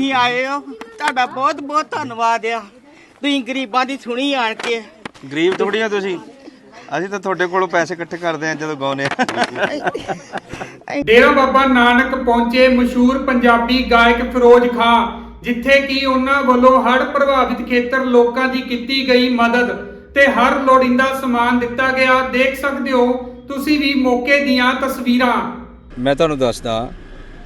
ਤੁਸੀਂ ਆਏ ਹੋ। ਤੁਹਾਡਾ ਬਹੁਤ ਬਹੁਤ ਧੰਨਵਾਦ ਆ। ਤੁਸੀਂ ਗਰੀਬਾਂ ਦੀ ਸੁਣੀ ਆਣ ਕੇ। ਗਰੀਬ ਥੋੜੀਆਂ ਤੁਸੀਂ। ਅਸੀਂ ਤਾਂ ਤੁਹਾਡੇ ਕੋਲੋਂ ਪੈਸੇ ਇਕੱਠੇ ਕਰਦੇ ਆ ਜਦੋਂ ਗਾਉਨੇ ਆ। ਡੇਰਾ ਬਾਬਾ ਨਾਨਕ ਪਹੁੰਚੇ ਮਸ਼ਹੂਰ ਪੰਜਾਬੀ ਗਾਇਕ ਫਿਰੋਜ਼ ਖਾਂ ਜਿੱਥੇ ਕਿ ਉਹਨਾਂ ਵੱਲੋਂ ਹੜ੍ਹ ਪ੍ਰਭਾਵਿਤ ਖੇਤਰ ਲੋਕਾਂ ਦੀ ਕੀਤੀ ਗਈ ਮਦਦ ਤੇ ਹਰ ਲੋੜੀਂਦਾ ਸਮਾਨ ਦਿੱਤਾ ਗਿਆ। ਦੇਖ ਸਕਦੇ ਹੋ ਤੁਸੀਂ ਵੀ ਮੌਕੇ ਦੀਆਂ ਤਸਵੀਰਾਂ। ਮੈਂ ਤੁਹਾਨੂੰ ਦੱਸਦਾ